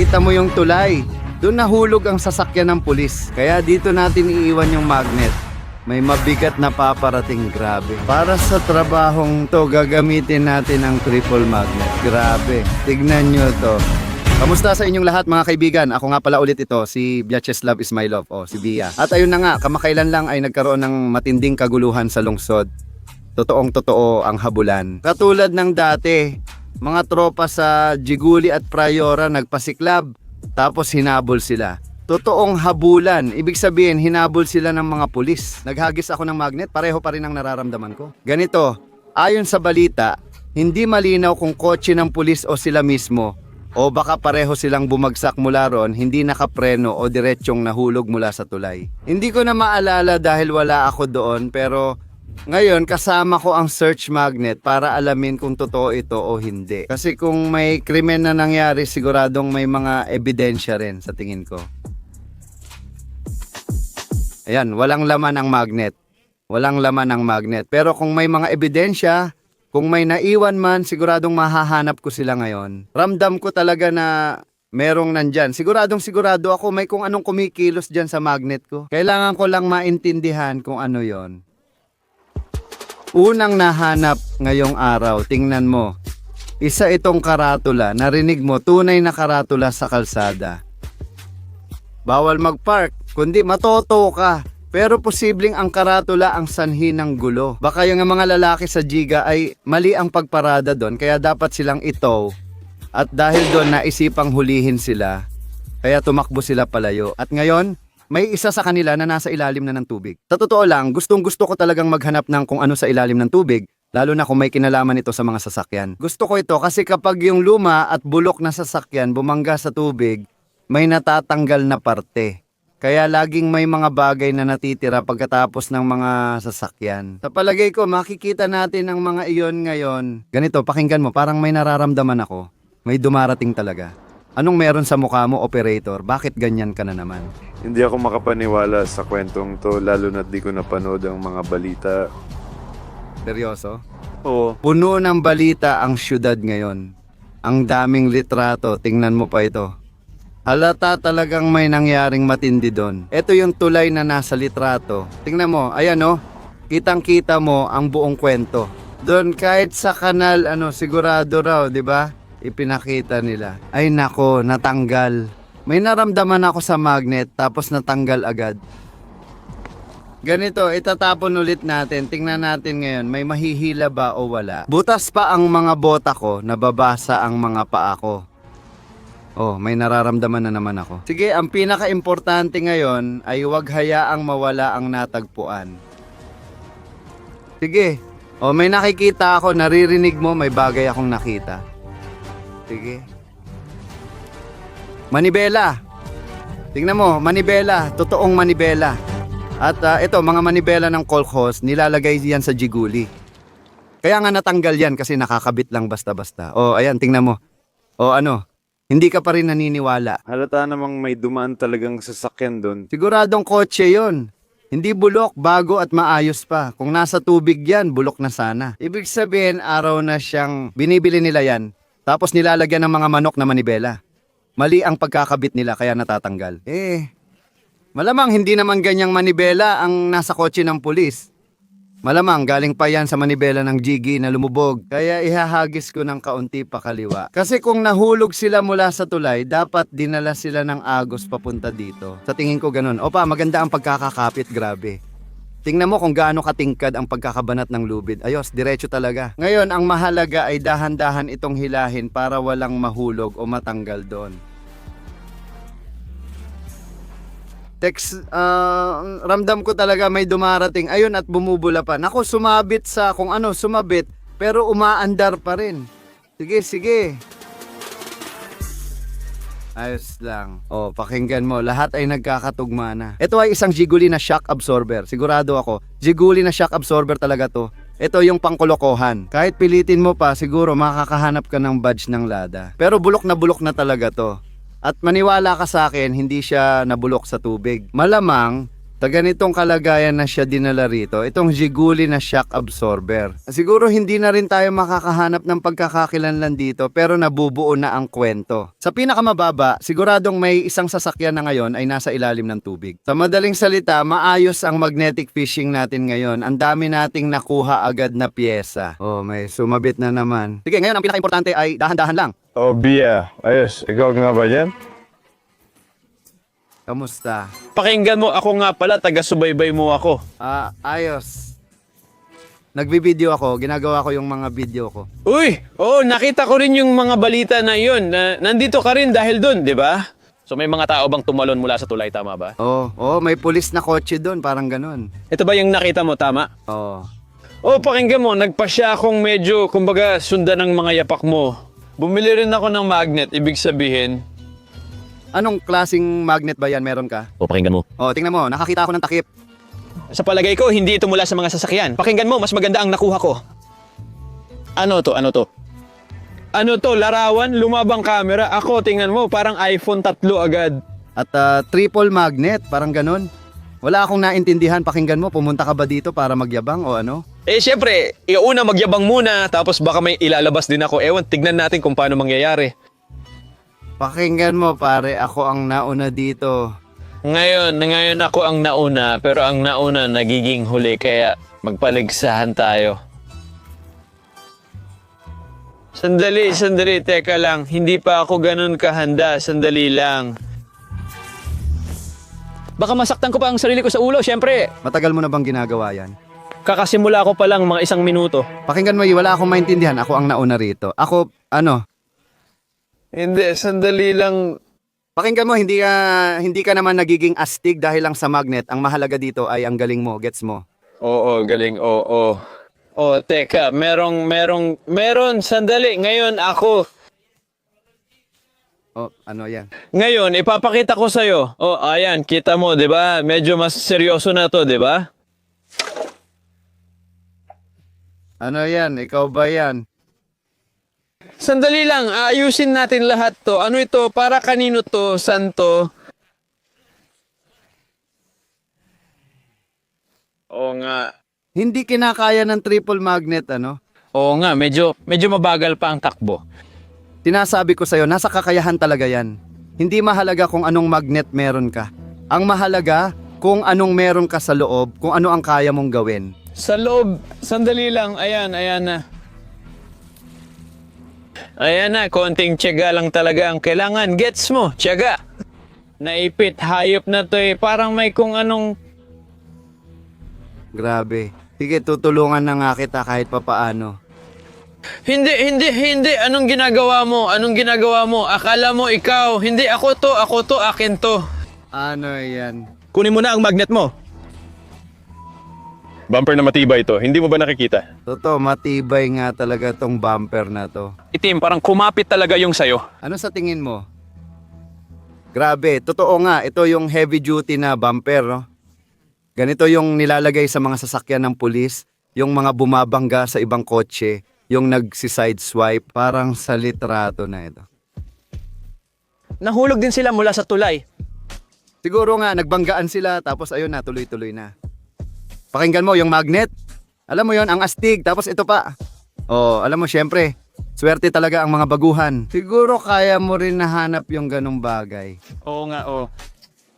Kita mo yung tulay. Doon nahulog ang sasakyan ng pulis. Kaya dito natin iiwan yung magnet. May mabigat na paparating grabe. Para sa trabahong to, gagamitin natin ang triple magnet. Grabe. Tignan nyo to. Kamusta sa inyong lahat mga kaibigan? Ako nga pala ulit ito, si Vyacheslav Ismailov, o si Bia. At ayun na nga, kamakailan lang ay nagkaroon ng matinding kaguluhan sa lungsod. Totoong totoo ang habulan. Katulad ng dati, mga tropa sa Jiguli at Prayora nagpasiklab, tapos hinabol sila. Totoong habulan, ibig sabihin hinabol sila ng mga pulis. Naghagis ako ng magnet, pareho pa rin ang nararamdaman ko. Ganito, ayon sa balita, hindi malinaw kung kotse ng pulis o sila mismo o baka pareho silang bumagsak mula ron, hindi nakapreno o diretsyong nahulog mula sa tulay. Hindi ko na maalala dahil wala ako doon pero ngayon kasama ko ang search magnet para alamin kung totoo ito o hindi. Kasi kung may krimen na nangyari siguradong may mga ebidensya rin sa tingin ko. Ayan, walang laman ang magnet. Walang laman ang magnet. Pero kung may mga ebidensya, kung may naiwan man, siguradong mahahanap ko sila ngayon. Ramdam ko talaga na merong nandyan. Siguradong sigurado ako may kung anong kumikilos dyan sa magnet ko. Kailangan ko lang maintindihan kung ano yon. Unang nahanap ngayong araw, tingnan mo. Isa itong karatula, narinig mo, tunay na karatula sa kalsada. Bawal magpark, kundi matoto ka. Pero posibleng ang karatula ang sanhi ng gulo. Baka yung mga lalaki sa Giga ay mali ang pagparada doon kaya dapat silang itow. At dahil doon naisipang hulihin sila, kaya tumakbo sila palayo. At ngayon, may isa sa kanila na nasa ilalim na ng tubig. Sa totoo lang, gustong gusto ko talagang maghanap ng kung ano sa ilalim ng tubig, lalo na kung may kinalaman ito sa mga sasakyan. Gusto ko ito kasi kapag yung luma at bulok na sasakyan bumangga sa tubig, may natatanggal na parte. Kaya laging may mga bagay na natitira pagkatapos ng mga sasakyan. Sa palagay ko, makikita natin ang mga iyon ngayon. Ganito, pakinggan mo, parang may nararamdaman ako. May dumarating talaga. Anong meron sa mukha mo, operator? Bakit ganyan ka na naman? Hindi ako makapaniwala sa kwentong to, lalo na di ko napanood ang mga balita. Seryoso? Oo. Puno ng balita ang syudad ngayon. Ang daming litrato, tingnan mo pa ito. Halata talagang may nangyaring matindi doon. Ito yung tulay na nasa litrato. Tingnan mo, ayan oh. Kitang-kita mo ang buong kwento. Doon kahit sa kanal, ano, sigurado raw, di ba? Ipinakita nila. Ay nako, natanggal. May naramdaman ako sa magnet, tapos natanggal agad. Ganito, itatapon ulit natin. Tingnan natin ngayon, may mahihila ba o wala. Butas pa ang mga bota ko, nababasa ang mga paa ko. Oh, may nararamdaman na naman ako. Sige, ang pinaka-importante ngayon ay huwag hayaang mawala ang natagpuan. Sige. Oh, may nakikita ako, naririnig mo, may bagay akong nakita. Sige. Manibela. Tingnan mo, manibela, totoong manibela. At ah, ito, mga manibela ng kolkhoz, nilalagay yan sa jiguli. Kaya nga natanggal yan kasi nakakabit lang basta-basta. O, ayan, tingnan mo. O ano, hindi ka pa rin naniniwala. Halata namang may dumaan talagang sasakyan doon. Siguradong kotse yon. Hindi bulok, bago at maayos pa. Kung nasa tubig yan, bulok na sana. Ibig sabihin, araw na siyang binibili nila yan. Tapos nilalagyan ng mga manok na manibela. Mali ang pagkakabit nila kaya natatanggal. Eh, malamang hindi naman ganyang manibela ang nasa kotse ng pulis. Malamang galing pa yan sa manibela ng Jiggy na lumubog. Kaya ihahagis ko ng kaunti pa kaliwa. Kasi kung nahulog sila mula sa tulay, dapat dinala sila ng agos papunta dito. Sa tingin ko ganun. Opa, maganda ang pagkakakapit, grabe. Tingnan mo kung gaano katingkad ang pagkakabanat ng lubid. Ayos, diretso talaga. Ngayon, ang mahalaga ay dahan-dahan itong hilahin para walang mahulog o matanggal doon. Text, ah, ramdam ko talaga may dumarating. Ayun at bumubula pa. Nako, sumabit sa kung ano, sumabit. Pero umaandar pa rin. Sige, sige. Ayos lang. Oh, pakinggan mo. Lahat ay nagkakatugma na. Ito ay isang Jiguli na shock absorber. Sigurado ako. Jiguli na shock absorber talaga to. Ito yung pangkolokohan. Kahit pilitin mo pa, siguro makakahanap ka ng badge ng Lada. Pero bulok na bulok na talaga to. At maniwala ka sa akin, hindi siya nabulok sa tubig. Malamang, Sa ganitong kalagayan na siya dinala rito, itong Jiguli na shock absorber. Siguro hindi na rin tayo makakahanap ng pagkakakilanlan dito pero nabubuo na ang kwento. Sa pinakamababa, siguradong may isang sasakyan na ngayon ay nasa ilalim ng tubig. Sa madaling salita, maayos ang magnetic fishing natin ngayon. Ang dami nating nakuha agad na pyesa. Oh, may sumabit na naman. Sige, ngayon ang pinaka-importante ay dahan-dahan lang. Oh, Bia. Ayos. Ikaw nga ba yan? Kamusta? Pakinggan mo, ako nga pala, taga-subaybay mo ako. Ah, ayos. Nagbibideo ako, ginagawa ko yung mga video ko. Uy, oh, nakita ko rin yung mga balita na yun. Na, nandito ka rin dahil dun, di ba? So may mga tao bang tumalon mula sa tulay, tama ba? Oh, oh, may pulis na kotse doon, parang ganun. Ito ba yung nakita mo, tama? Oh. Oh, pakinggan mo, nagpasya akong medyo, kumbaga, sundan ng mga yapak mo. Bumili rin ako ng magnet, ibig sabihin. Anong klasing magnet ba yan meron ka? Oh, pakinggan mo. Oh, tingnan mo, nakakita ako ng takip. Sa palagay ko, hindi ito mula sa mga sasakyan. Pakinggan mo, mas maganda ang nakuha ko. Ano to? Ano to? Ano to? Larawan? Lumabang camera? Ako, tingnan mo, parang iPhone tatlo agad. At ah, triple magnet, parang ganun. Wala akong naintindihan, pakinggan mo, pumunta ka ba dito para magyabang o ano? Eh, syempre, iuna magyabang muna, tapos baka may ilalabas din ako. Ewan, tignan natin kung paano mangyayari. Pakinggan mo pare, ako ang nauna dito. Ngayon, ngayon ako ang nauna, pero ang nauna nagiging huli, kaya magpaligsahan tayo. Sandali, sandali, teka lang. Hindi pa ako ganun kahanda, sandali lang. Baka masaktan ko pa ang sarili ko sa ulo, syempre. Matagal mo na bang ginagawa yan? Kakasimula ko pa lang mga isang minuto. Pakinggan mo, wala akong maintindihan, ako ang nauna rito. Ako, ano, Hindi, sandali lang. pakinggan mo, hindi ka, hindi ka naman nagiging astig dahil lang sa magnet. Ang mahalaga dito ay ang galing mo, gets mo? Oo, galing. Oo. Oh, teka, merong merong meron sandali. Ngayon ako, Oh, ano yan? ngayon ipapakita ko sa iyo. Oh, ayan, kita mo, 'di ba? Medyo mas seryoso na 'to, 'di ba? Ano yan? Ikaw ba yan? Sandali lang, aayusin natin lahat 'to. Ano ito? Para kanino 'to? San 'to? Oo nga. Hindi kinakaya ng triple magnet, ano? Oo nga, medyo medyo mabagal pa ang takbo. Tinasabi ko sa'yo, nasa kakayahan talaga yan. Hindi mahalaga kung anong magnet meron ka. Ang mahalaga kung anong meron ka sa loob, kung ano ang kaya mong gawin. Sa loob, sandali lang. Ayan, ayan na. Ayan na, konting tiyaga lang talaga ang kailangan. Gets mo, tiyaga. Naipit, hayop na to eh. Parang may kung anong... Grabe. Sige, tutulungan na nga kita kahit papaano. Hindi, hindi, hindi. Anong ginagawa mo? Anong ginagawa mo? Akala mo ikaw. Hindi, ako to, ako to, akin to. Ano yan? Kunin mo na ang magnet mo. Bumper na matibay ito. Hindi mo ba nakikita? Totoo, matibay nga talaga tong bumper na to. Itim, parang kumapit talaga yung sayo. Ano sa tingin mo? Grabe, totoo nga, ito yung heavy duty na bumper, no? Ganito yung nilalagay sa mga sasakyan ng pulis, yung mga bumabangga sa ibang kotse, yung nagsi-side swipe, parang sa litrato na ito. Nahulog din sila mula sa tulay. Siguro nga, nagbanggaan sila, tapos ayun na, tuloy-tuloy na. Pakinggan mo, yung magnet. Alam mo yon ang astig, tapos ito pa. Oh, alam mo, syempre, swerte talaga ang mga baguhan. Siguro kaya mo rin nahanap yung ganong bagay. Oo nga, oo.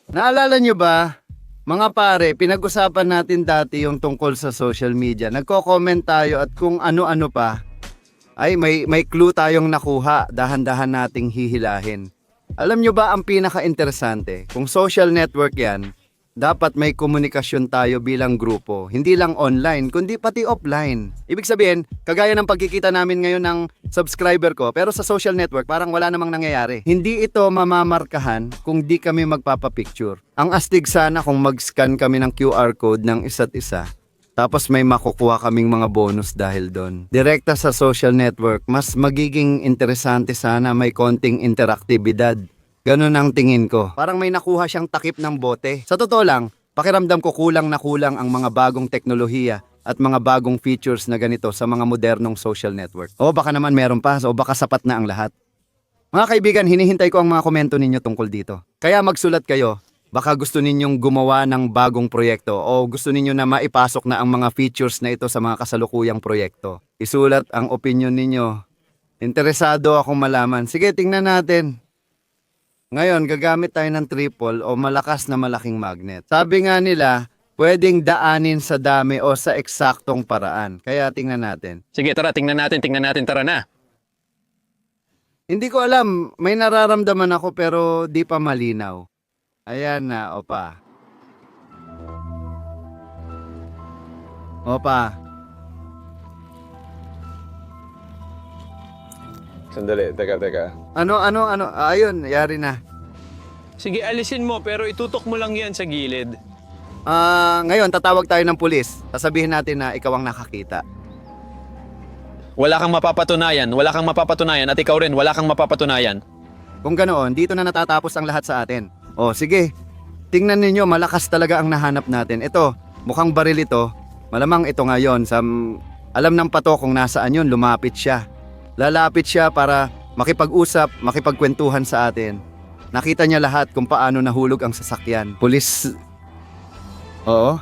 Naalala nyo ba, mga pare, pinag-usapan natin dati yung tungkol sa social media. Nagko-comment tayo at kung ano-ano pa, ay may, may clue tayong nakuha, dahan-dahan nating hihilahin. Alam nyo ba ang pinaka-interesante? Kung social network yan, dapat may komunikasyon tayo bilang grupo. Hindi lang online, kundi pati offline. Ibig sabihin, kagaya ng pagkikita namin ngayon ng subscriber ko, pero sa social network parang wala namang nangyayari. Hindi ito mamamarkahan kung di kami magpapapicture. Ang astig sana kung mag-scan kami ng QR code ng isa't isa. Tapos may makukuha kaming mga bonus dahil doon. Direkta sa social network, mas magiging interesante sana may konting interaktibidad. Ganun ang tingin ko. Parang may nakuha siyang takip ng bote. Sa totoo lang, pakiramdam ko kulang na kulang ang mga bagong teknolohiya at mga bagong features na ganito sa mga modernong social network. O baka naman meron pa, o baka sapat na ang lahat. Mga kaibigan, hinihintay ko ang mga komento ninyo tungkol dito. Kaya magsulat kayo Baka gusto ninyong gumawa ng bagong proyekto o gusto ninyo na maipasok na ang mga features na ito sa mga kasalukuyang proyekto. Isulat ang opinion ninyo. Interesado akong malaman. Sige, tingnan natin. Ngayon, gagamit tayo ng triple o malakas na malaking magnet. Sabi nga nila, pwedeng daanin sa dami o sa eksaktong paraan. Kaya tingnan natin. Sige, tara, tingnan natin, tingnan natin, tara na. Hindi ko alam, may nararamdaman ako pero di pa malinaw. Ayan na, opa. Opa, Sandali, teka, teka. ano, ano, ano, ayun, yari na. Sige, alisin mo, pero itutok mo lang yan sa gilid. Ah, ngayon, tatawag tayo ng pulis. Sasabihin natin na ikaw ang nakakita. Wala kang mapapatunayan, wala kang mapapatunayan, at ikaw rin, wala kang mapapatunayan. Kung ganoon, dito na natatapos ang lahat sa atin. O, sige. Tingnan ninyo, malakas talaga ang nahanap natin. Ito, mukhang baril ito. Malamang ito ngayon. Sa, alam ng pato kung nasaan yun, lumapit siya. Lalapit siya para makipag-usap, makipagkwentuhan sa atin. Nakita niya lahat kung paano nahulog ang sasakyan. Pulis... Oo.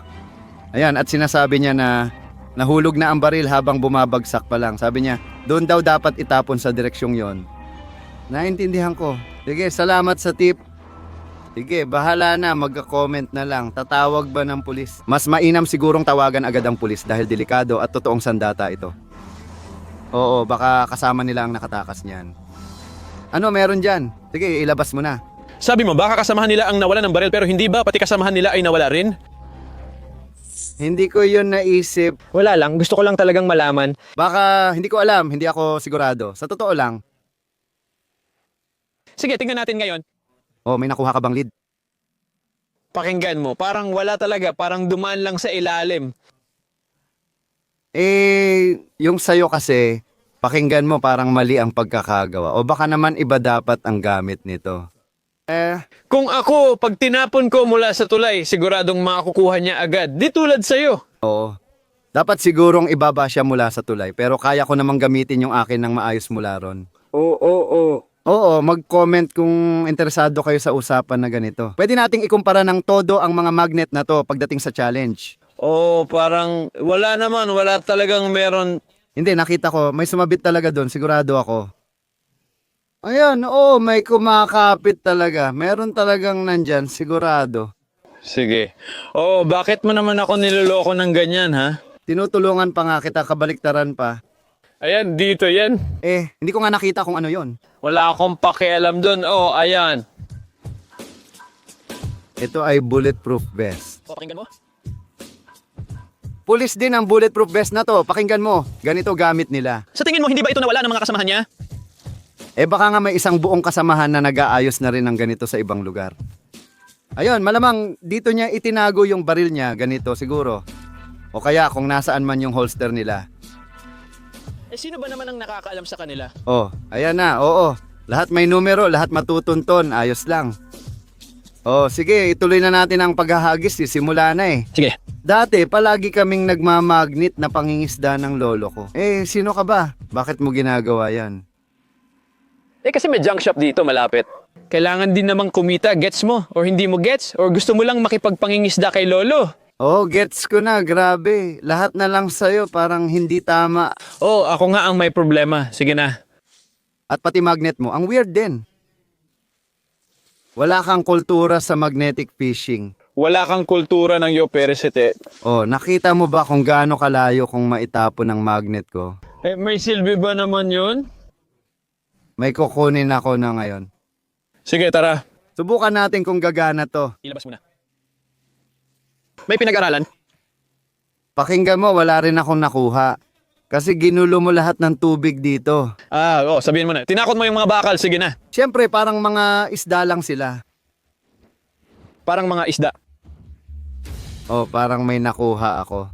Ayan, at sinasabi niya na nahulog na ang baril habang bumabagsak pa lang. Sabi niya, doon daw dapat itapon sa direksyong yon. Naintindihan ko. Sige, salamat sa tip. Sige, bahala na, magka-comment na lang. Tatawag ba ng pulis? Mas mainam sigurong tawagan agad ang pulis dahil delikado at totoong sandata ito. Oo, baka kasama nila ang nakatakas niyan. Ano meron dyan? Sige, ilabas mo na. Sabi mo, baka kasamahan nila ang nawala ng baril, pero hindi ba pati kasamahan nila ay nawala rin? Hindi ko yun naisip. Wala lang, gusto ko lang talagang malaman. Baka, hindi ko alam, hindi ako sigurado. Sa totoo lang, Sige, tingnan natin ngayon. oh, may nakuha ka bang lead? Pakinggan mo, parang wala talaga, parang dumaan lang sa ilalim. Eh, yung sayo kasi, pakinggan mo parang mali ang pagkakagawa. O baka naman iba dapat ang gamit nito. Eh, Kung ako, pag tinapon ko mula sa tulay, siguradong makukuha niya agad. Di tulad sa'yo. oo. Dapat sigurong ibaba siya mula sa tulay, pero kaya ko namang gamitin yung akin ng maayos mula ron. Oo, oo, oo. Oo, mag-comment kung interesado kayo sa usapan na ganito. Pwede nating ikumpara ng todo ang mga magnet na to pagdating sa challenge. Oh, parang wala naman, wala talagang meron. Hindi, nakita ko, may sumabit talaga doon, sigurado ako. Ayan, oo, may kumakapit talaga. Meron talagang nandyan, sigurado. Sige. Oh, bakit mo naman ako niloloko ng ganyan, ha? Tinutulungan pa nga kita, kabaliktaran pa. Ayan, dito yan. Eh, hindi ko nga nakita kung ano yon. Wala akong pakialam doon. Oh, ayan. Ito ay bulletproof vest. O, pakinggan mo. Pulis din ang bulletproof vest na to. Pakinggan mo, ganito gamit nila. Sa tingin mo, hindi ba ito nawala ng mga kasamahan niya? Eh baka nga may isang buong kasamahan na nag-aayos na rin ng ganito sa ibang lugar. Ayun, malamang dito niya itinago yung baril niya, ganito siguro. O kaya kung nasaan man yung holster nila. Eh, sino ba naman ang nakakaalam sa kanila? Oh, ayan na, oo. Lahat may numero, lahat matutunton, ayos lang. Oh, sige, ituloy na natin ang paghahagis, simula na eh. Sige. Dati, palagi kaming nagmamagnet na pangingisda ng lolo ko. Eh, sino ka ba? Bakit mo ginagawa yan? Eh, kasi may junk shop dito malapit. Kailangan din namang kumita, gets mo? Or hindi mo gets? Or gusto mo lang makipagpangingisda kay lolo? Oh, gets ko na, grabe. Lahat na lang sa'yo, parang hindi tama. Oh, ako nga ang may problema. Sige na. At pati magnet mo, ang weird din. Wala kang kultura sa magnetic fishing. Wala kang kultura ng yo peresete. Oh, nakita mo ba kung gaano kalayo kung maitapon ng magnet ko? Eh, may silbi ba naman yun? May kukunin ako na ngayon. Sige, tara. Subukan natin kung gagana to. Ilabas mo na. May pinag-aralan? Pakinggan mo, wala rin akong nakuha. Kasi ginulo mo lahat ng tubig dito. Ah, oh, sabihin mo na. Tinakot mo yung mga bakal. Sige na. Siyempre, parang mga isda lang sila. Parang mga isda. Oh, parang may nakuha ako.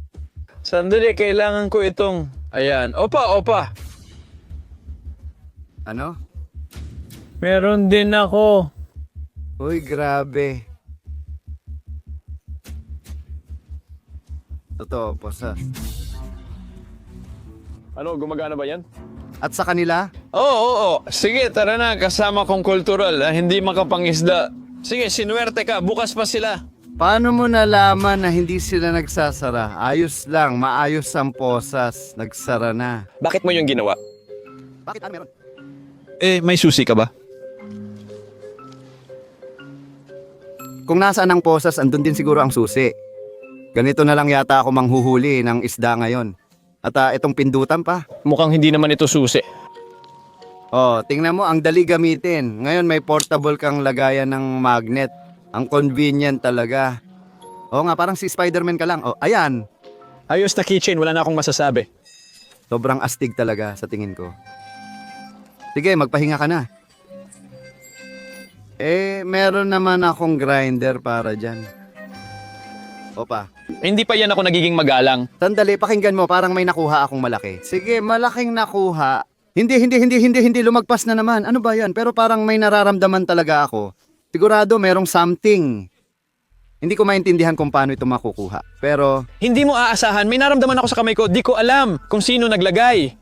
Sandali, kailangan ko itong... Ayan. Opa, opa. Ano? Meron din ako. Uy, grabe. Totoo, posa. Ano, gumagana ba yan? At sa kanila, Oo, oo, oo. Sige, tara na. Kasama kong kultural. ah, Hindi makapangisda. Sige, sinuwerte ka. Bukas pa sila. Paano mo nalaman na hindi sila nagsasara? Ayos lang, maayos ang posas. Nagsara na. Bakit mo yung ginawa? Bakit ano meron? Eh, may susi ka ba? Kung nasaan ang posas, andun din siguro ang susi. Ganito na lang yata ako manghuhuli ng isda ngayon. At ah, itong pindutan pa. Mukhang hindi naman ito susi. Oh, tingnan mo, ang dali gamitin. Ngayon may portable kang lagayan ng magnet. Ang convenient talaga. Oo nga, parang si Spider-Man ka lang. Oh, ayan. Ayos na keychain, wala na akong masasabi. Sobrang astig talaga sa tingin ko. Sige, magpahinga ka na. Eh, meron naman akong grinder para dyan. Opa. Hindi pa yan ako nagiging magalang. Sandali, pakinggan mo, parang may nakuha akong malaki. Sige, malaking nakuha. Hindi, hindi, hindi, hindi, hindi, lumagpas na naman. Ano ba yan? Pero parang may nararamdaman talaga ako. Sigurado merong something. Hindi ko maintindihan kung paano ito makukuha. Pero, Hindi mo aasahan, may naramdaman ako sa kamay ko, di ko alam kung sino naglagay.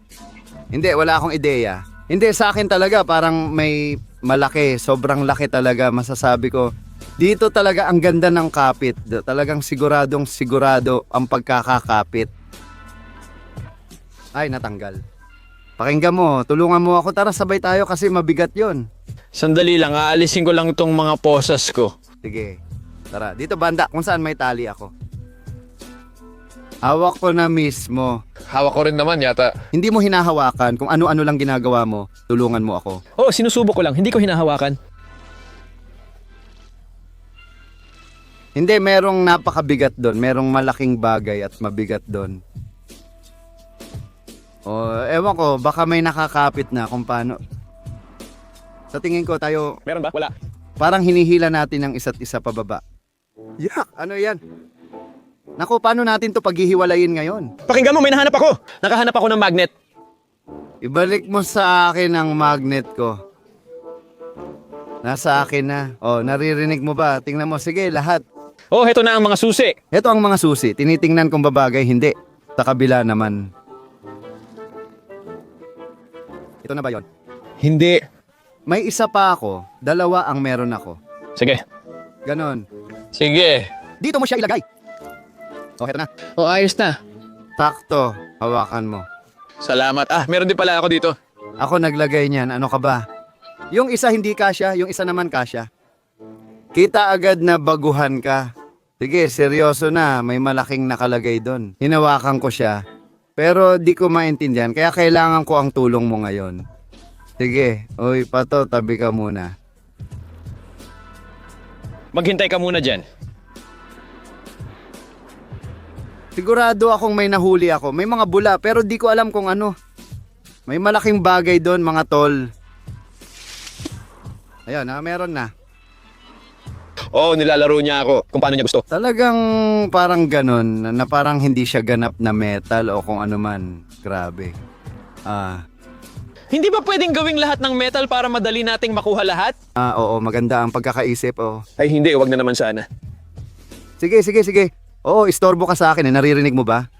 hindi, wala akong ideya. Hindi, sa akin talaga, parang may malaki, sobrang laki talaga, masasabi ko. Dito talaga ang ganda ng kapit. Talagang siguradong sigurado ang pagkakakapit. Ay, natanggal. Pakinggan mo, tulungan mo ako. Tara, sabay tayo kasi mabigat yon. Sandali lang, aalisin ko lang itong mga posas ko. Sige, tara. Dito banda, kung saan may tali ako. Hawak ko na mismo. Hawak ko rin naman yata. Hindi mo hinahawakan kung ano-ano lang ginagawa mo. Tulungan mo ako. Oo, sinusubok ko lang, hindi ko hinahawakan. Hindi, merong napakabigat doon. Merong malaking bagay at mabigat doon. O, ewan ko, baka may nakakapit na kung paano. Sa tingin ko tayo, Meron ba? Wala. parang hinihila natin ang isa't isa pababa. Yak! Ano yan? Naku, paano natin to paghihiwalayin ngayon? Pakinggan mo, may nahanap ako. Nakahanap ako ng magnet. Ibalik mo sa akin ang magnet ko. Nasa akin na. O, naririnig mo ba? Tingnan mo. Sige, lahat. Oh, heto na ang mga susi. Ito ang mga susi. Tinitingnan kong babagay, hindi. Sa kabila naman. Ito na ba yon? Hindi. May isa pa ako. Dalawa ang meron ako. Sige. Ganon. Sige. Dito mo siya ilagay. O, ito na. Oh, ayos na. Takto. Hawakan mo. Salamat. Ah, meron din pala ako dito. Ako naglagay niyan. Ano ka ba? Yung isa hindi kasya, yung isa naman kasya. Kita agad na baguhan ka. Sige, seryoso na. May malaking nakalagay doon. Hinawakan ko siya. Pero di ko maintindihan. Kaya kailangan ko ang tulong mo ngayon. Sige. Uy, pato, tabi ka muna. Maghintay ka muna dyan. Sigurado akong may nahuli ako. May mga bula, pero di ko alam kung ano. May malaking bagay doon, mga tol. Ayun, ha, meron na. Oo, oh, nilalaro niya ako kung paano niya gusto. Talagang parang ganon, na- parang hindi siya ganap na metal o kung ano man. Grabe. Ah, Hindi ba pwedeng gawing lahat ng metal para madali nating makuha lahat? ah, oo, maganda ang pagkakaisip. Oh. Ay hindi, wag na naman sana. Sige, sige, sige. Oo, istorbo ka sa akin eh. Naririnig mo ba?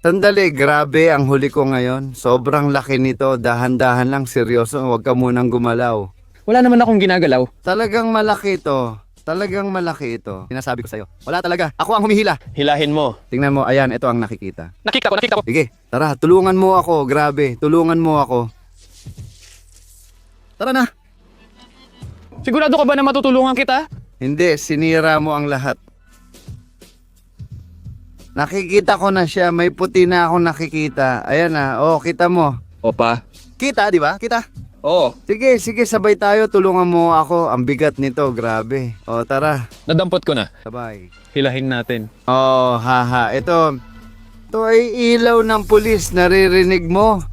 Sandali, grabe ang huli ko ngayon. Sobrang laki nito. Dahan-dahan lang, seryoso. Huwag ka munang gumalaw. Wala naman akong ginagalaw. Talagang malaki ito. Talagang malaki ito. Sinasabi ko sa'yo. Wala talaga. Ako ang humihila. Hilahin mo. Tingnan mo, ayan, ito ang nakikita. Nakita ko, nakita ko. Sige, tara, tulungan mo ako. Grabe, tulungan mo ako. Tara na. Sigurado ka ba na matutulungan kita? Hindi, sinira mo ang lahat. Nakikita ko na siya. May puti na ako nakikita. Ayan na. Oh, kita mo. Opa. Kita, di ba? Kita. Oo. Sige, sige, sabay tayo. Tulungan mo ako. Ang bigat nito, grabe. Oh, tara. Nadampot ko na. Sabay. Hilahin natin. Oh, haha. Ito, ito ay ilaw ng pulis. Naririnig mo?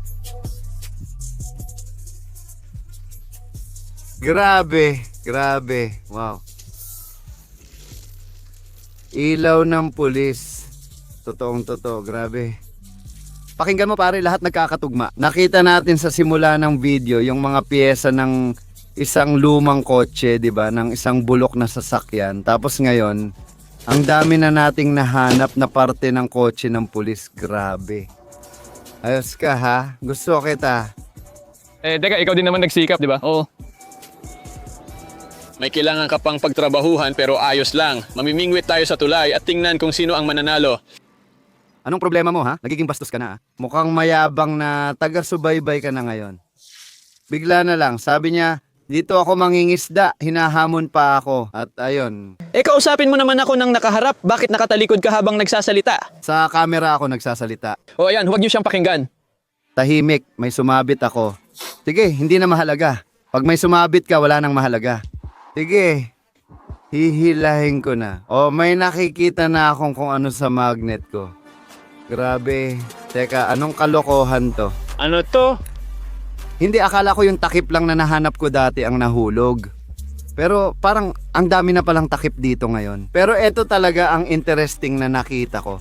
Grabe, grabe. Wow. Ilaw ng pulis. Totoong totoo, grabe. Pakinggan mo pare, lahat nagkakatugma. Nakita natin sa simula ng video yung mga piyesa ng isang lumang kotse, 'di ba? Ng isang bulok na sasakyan. Tapos ngayon, ang dami na nating nahanap na parte ng kotse ng pulis. Grabe. Ayos ka ha? Gusto kita. Eh, teka, ikaw din naman nagsikap, di ba? Oo. May kailangan ka pang pagtrabahuhan pero ayos lang. Mamimingwit tayo sa tulay at tingnan kung sino ang mananalo. Anong problema mo ha? Nagiging bastos ka na ah. Mukhang mayabang na taga-subaybay ka na ngayon. Bigla na lang, sabi niya, dito ako mangingisda, hinahamon pa ako. At ayun, Eh kausapin mo naman ako ng nakaharap. Bakit nakatalikod ka habang nagsasalita? sa camera ako nagsasalita. O ayan, huwag niyo siyang pakinggan. Tahimik, may sumabit ako. Sige, hindi na mahalaga. Pag may sumabit ka, wala nang mahalaga. Sige, hihilahin ko na. O may nakikita na akong kung ano sa magnet ko. Grabe. Teka, anong kalokohan to? Ano to? Hindi, akala ko yung takip lang na nahanap ko dati ang nahulog. Pero parang ang dami na palang takip dito ngayon. Pero eto talaga ang interesting na nakita ko.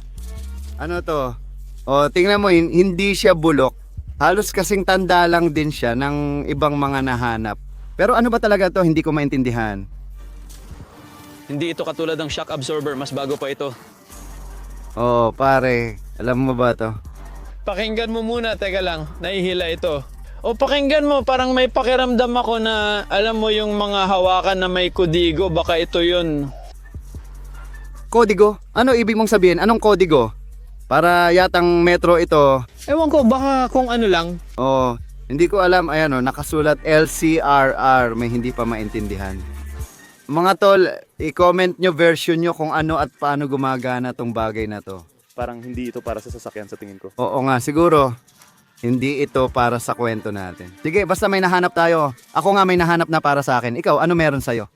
Ano to? O, tingnan mo, hin- hindi siya bulok. Halos kasing tanda lang din siya ng ibang mga nahanap. Pero ano ba talaga to? Hindi ko maintindihan. Hindi ito katulad ng shock absorber. Mas bago pa ito. Oo, pare. Alam mo ba to? Pakinggan mo muna, teka lang, nahihila ito. O pakinggan mo, parang may pakiramdam ako na alam mo yung mga hawakan na may kudigo, baka ito yun. Kodigo? Ano ibig mong sabihin? Anong kodigo? Para yatang metro ito, Ewan ko, baka kung ano lang. Oh, hindi ko alam. Ayan oh, nakasulat LCRR. May hindi pa maintindihan. Mga tol, i-comment nyo version nyo kung ano at paano gumagana tong bagay na to. Parang hindi ito para sa sasakyan sa tingin ko. Oo nga, siguro. Hindi ito para sa kwento natin. Sige, basta may nahanap tayo. Ako nga may nahanap na para sa akin. Ikaw, ano meron sa'yo?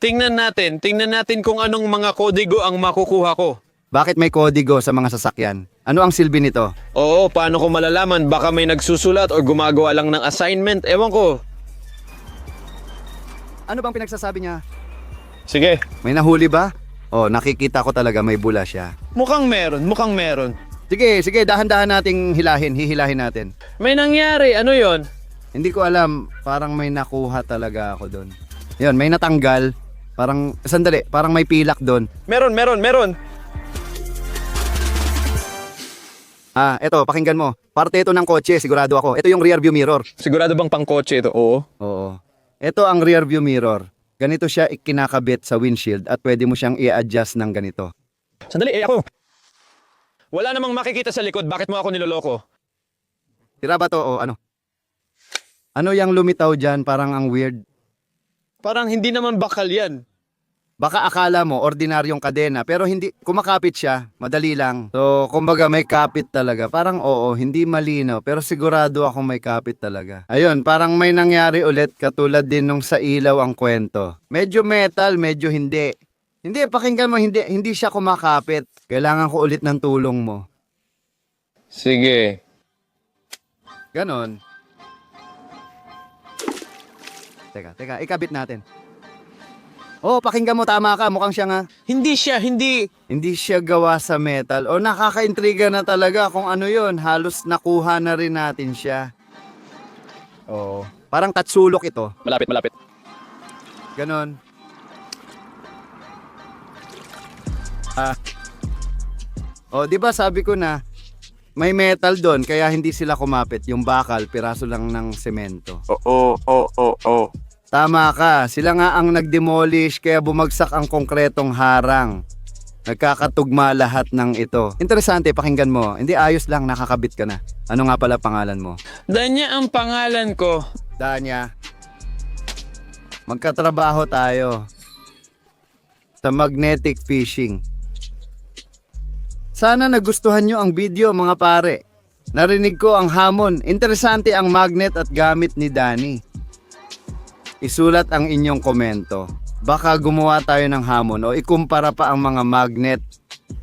Tingnan natin, tingnan natin kung anong mga kodigo ang makukuha ko. Bakit may kodigo sa mga sasakyan? Ano ang silbi nito? Oo, paano ko malalaman? Baka may nagsusulat o gumagawa lang ng assignment. Ewan ko. Ano bang pinagsasabi niya? Sige. May nahuli ba? Oh, nakikita ko talaga may bula siya. Mukhang meron, mukhang meron. Sige, sige, dahan-dahan nating hilahin, hihilahin natin. May nangyari, ano yon? Hindi ko alam, parang may nakuha talaga ako doon. Yun, may natanggal. Parang, sandali, parang may pilak doon. Meron, meron, meron. Ah, eto, pakinggan mo. Parte ito ng kotse, sigurado ako. Ito yung rear view mirror. Sigurado bang pang kotse ito? Oo. Oo. Ito ang rear view mirror. Ganito siya ikinakabit sa windshield at pwede mo siyang i-adjust ng ganito. Sandali, eh ako. Wala namang makikita sa likod, bakit mo ako niloloko? Tira ba to o ano? Ano yung lumitaw dyan? Parang ang weird. Parang hindi naman bakal yan. Baka akala mo ordinaryong kadena pero hindi kumakapit siya, madali lang. So, kumbaga may kapit talaga. Parang oo, hindi malino pero sigurado ako may kapit talaga. Ayun, parang may nangyari ulit katulad din nung sa ilaw ang kwento. Medyo metal, medyo hindi. Hindi, pakinggan mo, hindi, hindi siya kumakapit. Kailangan ko ulit ng tulong mo. Sige. Ganon. Teka, teka, ikabit natin. Oh, pakinggan mo, tama ka. Mukhang siya nga. Hindi siya, hindi. Hindi siya gawa sa metal. O nakakaintriga na talaga kung ano yon. Halos nakuha na rin natin siya. Oo. Parang tatsulok ito. Malapit, malapit. Ganon. Ah. O, di ba sabi ko na, may metal doon, kaya hindi sila kumapit. Yung bakal, piraso lang ng semento. Oo, oo, oo, oo. Tama ka, sila nga ang nag-demolish kaya bumagsak ang konkretong harang. Nagkakatugma lahat ng ito. Interesante, pakinggan mo. Hindi ayos lang, nakakabit ka na. Ano nga pala pangalan mo? Danya ang pangalan ko. Danya. Magkatrabaho tayo. Sa magnetic fishing. Sana nagustuhan nyo ang video mga pare. Narinig ko ang hamon. Interesante ang magnet at gamit ni Danny. Isulat ang inyong komento. Baka gumawa tayo ng hamon o ikumpara pa ang mga magnet.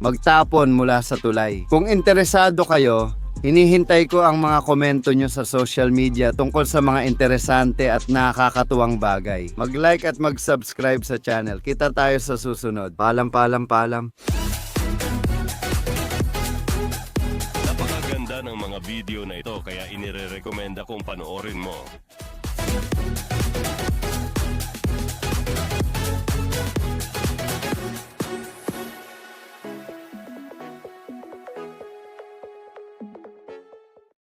Magtapon mula sa tulay. Kung interesado kayo, hinihintay ko ang mga komento nyo sa social media tungkol sa mga interesante at nakakatuwang bagay. Mag-like at mag-subscribe sa channel. Kita tayo sa susunod. Palam, palam, palam. Napakaganda ng mga video na ito kaya inire-recommenda kong panoorin mo.